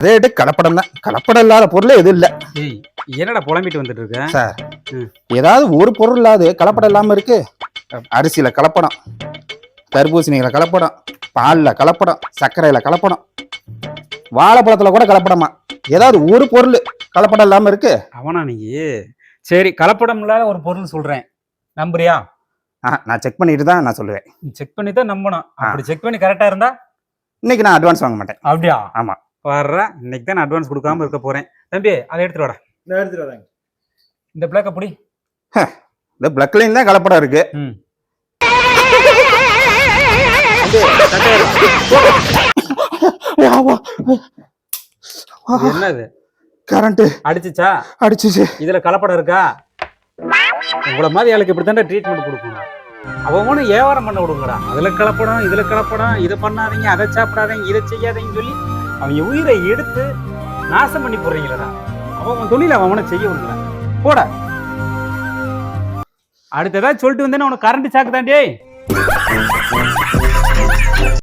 Rate கலப்படம் தான். கலப்படம் இல்லாத பொருளே எதுவும் இல்லை. என்னடா புலம்பிட்டு வந்துட்டு இருக்க? சார் ம். ஏதாவது ஒரு பொருள் இல்லாது கலப்படம் இல்லாம இருக்கு. அரிசியில கலப்படம் தர்பூசணிகளை கலப்படம் பால்ல கலப்படம் சர்க்கரையில கலப்படம் வாழைப்பழத்துல கூட கலப்படமா? ஏதாவது ஒரு பொருள் கலப்படம் இல்லாம இருக்கு. அவனா நீ? சரி கலப்படம் இல்லாத ஒரு பொருள் சொல்றேன். நம்புறியா? ஆ, நான் செக் பண்ணிட்டு தான் நான் சொல்லுவேன். செக் பண்ணி தான் நம்பணும். அப்படி செக் பண்ணி கரெக்டா இருந்தா? இன்னைக்கு நான் அட்வான்ஸ் வாங்க மாட்டேன். அப்படியா? ஆமா. வர்ற இன்னைக்கு தான் அட்வான்ஸ் கொடுக்காம இருக்க போறேன். தம்பி அதை எடுத்துட்டு வாடா. நான் எடுத்துட்டு வரேங்க இந்த பிளாக் அப்படி இந்த பிளக்லையும் தான் கலப்படம் இருக்கு. ம். என்னது? கரண்ட் அடிச்சுச்சா? அடிச்சுச்சு. இதுல கலப்படம் இருக்கா? உங்கள மாதிரி ஆளுக்கு இப்படி ட்ரீட்மெண்ட் கொடுக்கணும். அவங்க வியாபாரம் பண்ண விடுங்கடா அதுல கலப்படம் இதுல கலப்படம் இதை பண்ணாதீங்க அதை சாப்பிடாதீங்க இதை செய்யாதீங்கன்னு சொல்லி அவங்க உயிரை எடுத்து நாசம் பண்ணி போடுறீங்களடா. அவன் தொழில அவனை செய்ய விடுங்க போட. அடுத்ததா சொல்லிட்டு வந்தேன்னா உனக்கு கரண்ட் சாக்கு தாண்டி